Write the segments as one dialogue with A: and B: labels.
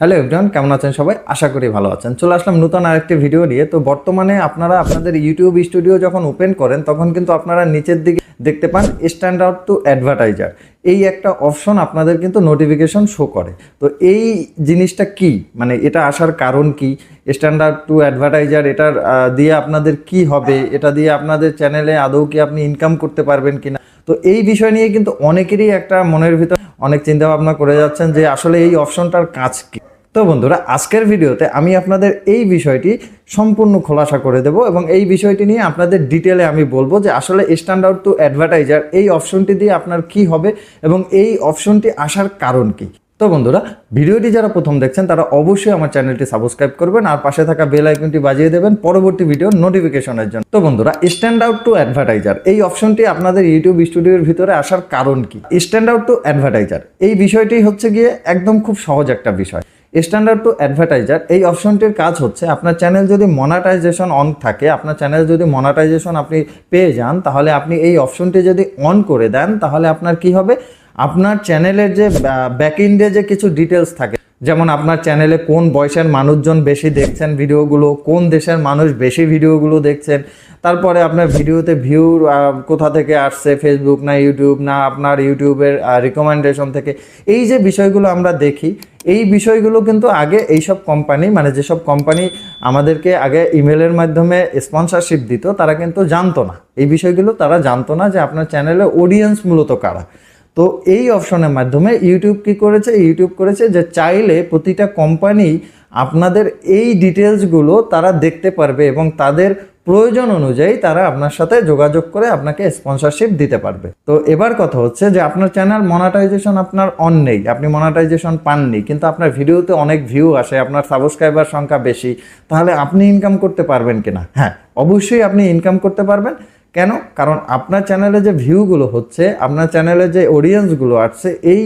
A: Hello everyone, কেমন আছেন সবাই? আশা করি ভালো আছেন। চলে আসলাম নতুন আরেকটি ভিডিও নিয়ে। তো বর্তমানে আপনারা আপনাদের ইউটিউব স্টুডিও যখন ওপেন করেন, তখন কিন্তু আপনারা নিচের দিকে দেখতে পান স্ট্যান্ড আউট টু অ্যাডভার্টাইজার এই একটা অপশন আপনাদের কিন্তু নোটিফিকেশন শো করে। তো এই জিনিসটা কি? মানে এটা আসার কারণ কি? স্ট্যান্ডার্ড টু অ্যাডভার্টাইজার এটার দিয়ে আপনাদের কি হবে? এটা দিয়ে আপনাদের চ্যানেলে আদৌ কি আপনি ইনকাম করতে পারবেন কিনা? তো এই বিষয় নিয়ে কিন্তু অনেকেরই একটা মনের ভিতর অনেক চিন্তা ভাবনা করে যাচ্ছেন যে আসলে এই অপশনটার কাজ কি? তো বন্ধুরা, আজকের ভিডিওতে আমি আপনাদের এই বিষয়টি সম্পূর্ণ খোলাসা করে দেব এবং এই বিষয়টি নিয়ে আপনাদের ডিটেলে আমি বলব যে আসলে স্ট্যান্ড আউট টু অ্যাডভার্টাইজার এই অপশনটি দিয়ে আপনার কি হবে এবং এই অপশনটি আসার কারণ কি। তো বন্ধুরা, ভিডিওটি যারা প্রথম দেখছেন, তারা অবশ্যই আমার চ্যানেলটি সাবস্ক্রাইব করবেন আর পাশে থাকা বেল আইকনটি বাজিয়ে দেবেন পরবর্তী ভিডিওর নোটিফিকেশনের জন্য। তো বন্ধুরা স্ট্যান্ড আউট টু অ্যাডভার্টাইজার এই অপশনটি আপনাদের ইউটিউব স্টুডিওর ভিতরে আসার কারণ কি? স্ট্যান্ড আউট টু অ্যাডভার্টাইজার এই বিষয়টি হচ্ছে গিয়ে একদম খুব সহজ একটা বিষয়। স্ট্যান্ডার্ড টু অ্যাডভার্টাইজার এই অপশনটির কাজ হচ্ছে আপনার চ্যানেল যদি মনাটাইজেশন অন থাকে, আপনার চ্যানেল যদি মনাটাইজেশন আপনি পেয়ে যান, তাহলে আপনি এই অপশনটি যদি অন করে দেন, তাহলে আপনার কি হবে? আপনার চ্যানেলের যে ব্যাকইন্ডে যে কিছু ডিটেলস থাকে, যেমন আপনার চ্যানেলে কোন বয়সের মানুষজন বেশি দেখছেন ভিডিওগুলো, কোন দেশের মানুষ বেশি ভিডিওগুলো দেখছেন, তারপরে আপনার ভিডিওতে ভিউ কোথা থেকে আসছে ফেসবুক না ইউটিউব না আপনার ইউটিউবের রিকমেন্ডেশন থেকে, এই যে বিষয়গুলো আমরা দেখি এই বিষয়গুলো কিন্তু আগে এইসব কোম্পানি মানে যেসব কোম্পানি আমাদেরকে আগে ইমেলের মাধ্যমে স্পন্সরশিপ দিত, তারা কিন্তু জানতো না। এই বিষয়গুলো তারা জানতো না যে আপনার চ্যানেলে অডিয়েন্স মূলত কারা। তো এই অপশনের মাধ্যমে ইউটিউব কি করেছে? ইউটিউব করেছে যে চাইলে প্রতিটা কোম্পানি আপনাদের এই ডিটেলসগুলো তারা দেখতে পারবে এবং তাদের প্রয়োজন অনুযায়ী তারা আপনার সাথে যোগাযোগ করে আপনাকে স্পন্সরশিপ দিতে পারবে। তো এবার কথা হচ্ছে যে আপনার চ্যানেল মনিটাইজেশন আপনার অন নেই। আপনি মনিটাইজেশন পাননি, কিন্তু আপনার ভিডিওতে অনেক ভিউ আসে, আপনার সাবস্ক্রাইবার সংখ্যা বেশি, তাহলে আপনি ইনকাম করতে পারবেন কিনা? হ্যাঁ অবশ্যই আপনি ইনকাম করতে পারবেন। কেন? কারণ আপনার চ্যানেলে যে ভিউগুলো হচ্ছে, আপনার চ্যানেলে যে অডিয়েন্সগুলো আসছে, এই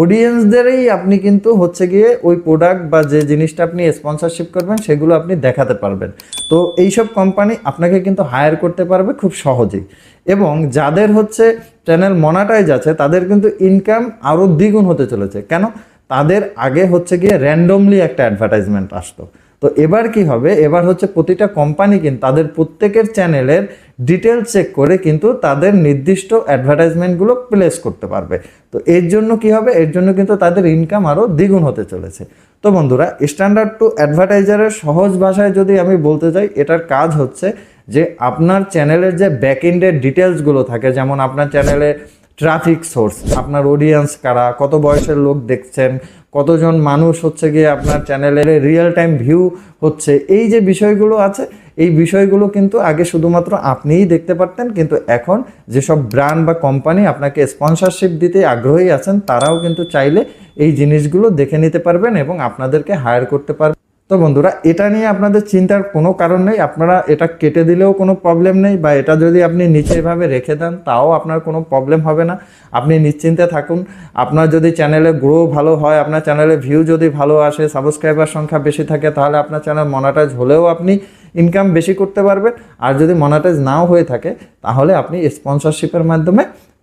A: অডিয়েন্সদেরই আপনি কিন্তু হচ্ছে গিয়ে ওই প্রোডাক্ট বা যে জিনিসটা আপনি স্পন্সরশিপ করবেন, সেগুলো আপনি দেখাতে পারবেন। তো এইসব কোম্পানি আপনাকে কিন্তু হায়ার করতে পারবে খুব সহজেই। এবং যাদের হচ্ছে চ্যানেল মনাটাইজ আছে, তাদের কিন্তু ইনকাম আরও দ্বিগুণ হতে চলেছে। কেন? তাদের আগে হচ্ছে গিয়ে র্যান্ডমলি একটা অ্যাডভার্টাইজমেন্ট আসতো। তো এবার কি হবে? এবার হচ্ছে প্রতিটা কোম্পানি কিন্তু তাদের প্রত্যেকের চ্যানেলের ডিটেল চেক করে কিন্তু তাদের নির্দিষ্ট অ্যাডভার্টাইজমেন্টগুলো প্লেস করতে পারবে। তো এর জন্য কি হবে? এর জন্য কিন্তু তাদের ইনকাম আরও দ্বিগুণ হতে চলেছে। তো বন্ধুরা স্ট্যান্ডার্ড টু অ্যাডভার্টাইজারের সহজ ভাষায় যদি আমি বলতে চাই এটার কাজ হচ্ছে যে আপনার চ্যানেলের যে ব্যাক ব্যাকএন্ডের ডিটেলসগুলো থাকে, যেমন আপনার চ্যানেলে ট্রাফিক সোর্স আপনার অডিয়েন্স কারা, কত বয়সের লোক দেখছেন, কতজন মানুষ হচ্ছে গিয়ে আপনার চ্যানেলের রিয়েল টাইম ভিউ হচ্ছে, এই যে বিষয়গুলো আছে, এই বিষয়গুলো কিন্তু আগে শুধুমাত্র আপনিই দেখতে পারতেন, কিন্তু এখন যেসব ব্র্যান্ড বা কোম্পানি আপনাকে স্পন্সরশিপ দিতে আগ্রহী আছেন, তারাও কিন্তু চাইলে এই জিনিসগুলো দেখে নিতে পারবেন এবং আপনাদেরকে হায়ার করতে পারবেন। তো বন্ধুরা, এটা নিয়ে আপনাদের চিন্তার কোনো কারণ নেই। আপনারা এটা কেটে দিলেও কোনো প্রবলেম নেই বা এটা যদি আপনি নিচে এভাবে রেখে দেন, তাও আপনার কোনো প্রবলেম হবে না। আপনি নিশ্চিন্তে থাকুন। আপনার যদি চ্যানেলে গ্রো ভালো হয়, আপনার চ্যানেলে ভিউ যদি ভালো আসে সাবস্ক্রাইবার সংখ্যা বেশি থাকে, তাহলে আপনার চ্যানেল মনিটাইজ হলেও আপনি ইনকাম বেশি করতে পারবেন। আর যদি মনিটাইজ নাও হয়ে থাকে, তাহলে আপনি স্পন্সরশিপের মাধ্যমে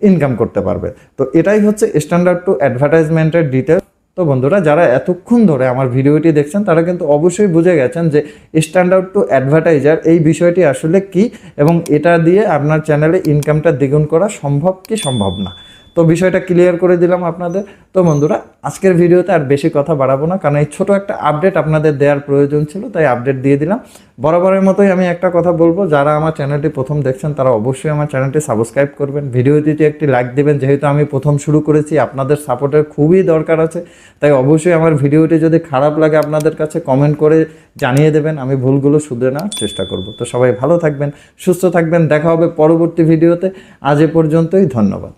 A: ইনকাম করতে পারবেন। তো এটাই হচ্ছে স্ট্যান্ডার্ড টু অ্যাডভার্টাইজমেন্টের ডিটেল তো বন্ধুরা, যারা এতক্ষণ ধরে আমার ভিডিওটি দেখছেন, তারা কিন্তু অবশ্যই বুঝে গেছেন যে স্ট্যান্ড আউট টু অ্যাডভার্টাইজার এই বিষয়টি আসলে কি এবং এটা দিয়ে আপনার চ্যানেলে ইনকামটা দ্বিগুণ করা সম্ভব কি সম্ভব না? তো বিষয়টা ক্লিয়ার করে দিলাম আপনাদের। তো বন্ধুরা আজকের ভিডিওতে আর বেশি কথা বাড়াবো না, কারণ এই ছোট একটা আপডেট আপনাদের দেওয়ার প্রয়োজন ছিল, তাই আপডেট দিয়ে দিলাম। বরাবরের মতোই আমি একটা কথা বলব, যারা আমার চ্যানেলটি প্রথম দেখছেন, তারা অবশ্যই আমার চ্যানেলটি সাবস্ক্রাইব করবেন। ভিডিওটিতে একটি লাইক দেবেন, যেহেতু আমি প্রথম শুরু করেছি, আপনাদের সাপোর্টের খুবই দরকার আছে, তাই অবশ্যই আমার ভিডিওটি যদি খারাপ লাগে আপনাদের কাছে কমেন্ট করে জানিয়ে দেবেন, আমি ভুলগুলো শুধরে নেওয়ার চেষ্টা করব। তো সবাই ভালো থাকবেন, সুস্থ থাকবেন, দেখা হবে পরবর্তী ভিডিওতে। আজ এ পর্যন্তই, ধন্যবাদ।